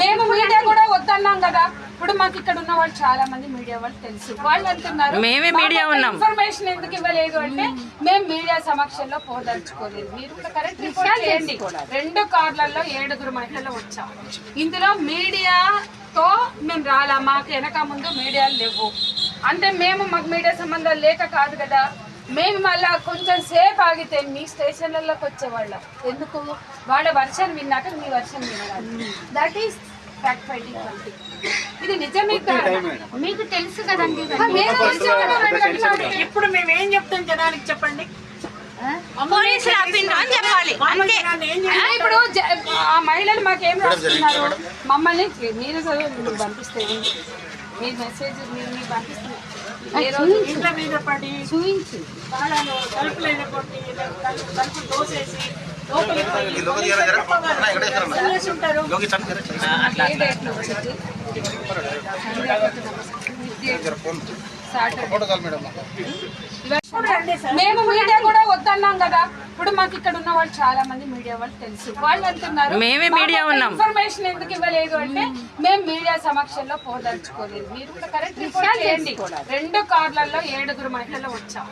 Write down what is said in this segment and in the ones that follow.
మేము మీడియా కూడా వద్దన్నాం కదా. ఇప్పుడు మాకు ఇక్కడ ఉన్న వాళ్ళు చాలా మంది మీడియా వాళ్ళు తెలుసు. వాళ్ళు అంటున్నారు మేమే మీడియా ఉన్నాం. ఇన్ఫర్మేషన్ ఎందుకు ఇవ్వలేదు అంటే మేము మీడియా సమక్షంలో పోదలుచుకోలేదు మీరు కూడా కరెక్ట్ రిపోర్ట్ చేయండి. రెండు కార్లలో ఏడుగురు మహిళలు వచ్చాం. ఇందులో మీడియాతో మేము రాలా? మాకు వెనక ముందు మీడియాలు లేవు. అంటే మేము మాకు మీడియా సంబంధాలు లేక కాదు కదా. మేము మళ్ళా కొంచెం సేపు ఆగితే మీ స్టేషన్లలోకి వచ్చేవాళ్ళం. ఎందుకు? వాళ్ళ వర్షన్ విన్నాక మీ వర్షన్ వినడానికి దట్ ఈస్ ఫ్యాక్ట్ ఫైటింగ్ ఇది నిజమే కాదు. మీకు తెలుసు కదండి. ఇప్పుడు మేము ఏం చెప్తాం జనానికి చెప్పండి? పోలీసులు ఆపిండ్రు అని చెప్పాలి. అంతే. ఇప్పుడు జ- ఆ మహిళలు మాకేం రాస్తున్నారు? మమ్మల్ని మీరు చదువు పంపిస్తే మీ మెసేజ్ మీరు మీకు పంపిస్తున్నారు ఇంట్లో మీద పడి తలుపు తలుపు దోసేసి లోపలికి పోయి ఉంటారు. మేము మీడియా కూడా వద్దన్నాం కదా. ఇప్పుడు మాకు ఇక్కడ ఉన్న వాళ్ళు చాలా మంది మీడియా వాళ్ళు తెలుసు. వాళ్ళు అంటున్నారు మేమే మీడియా ఉన్నాం. ఇన్ఫర్మేషన్ ఎందుకు ఇవ్వలేదు అంటే మేము మీడియా సమక్షంలో పోదలుచుకోలేదు మీరు కూడా కరెక్ట్ రిపోర్ట్ చేయండి. రెండు కార్లలో ఏడుగురు మహిళలు వచ్చాం.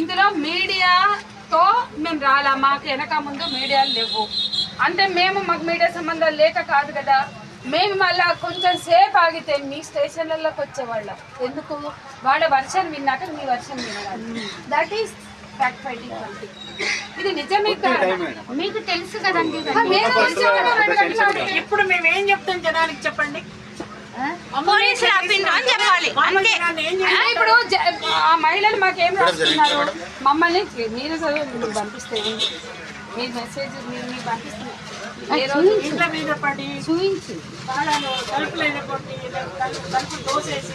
ఇందులో మీడియాతో మేము రాలా మాకు వెనక ముందు మీడియాలు లేవు. అంటే మేము మాకు మీడియా సంబంధాలు లేక కాదు కదా. మేము మళ్ళా కొంచెం సేపు ఆగితే మీ స్టేషన్లలోకి వచ్చేవాళ్ళం. ఎందుకు? వాళ్ళ వర్షన్ విన్నాక మీ వర్షన్ వినడానికి దట్ ఈస్ ఫ్యాక్ట్ ఇది నిజమే కాదు. మీకు తెలుసు కదండి. ఇప్పుడు మేము ఏం చెప్తాం జనానికి చెప్పండి? పోలీసులు ఆపిండ్రు అని చెప్పాలి. అంతే ఇప్పుడు ఆ మహిళలు మాకేం రాస్తున్నారు? మమ్మల్ని మీరు పంపిస్తే మీ మెసేజ్ మీరు మీకు పంపిస్తున్నారు. ఇంట్లో మీద పడి చూపించు తలుపు దోసేసి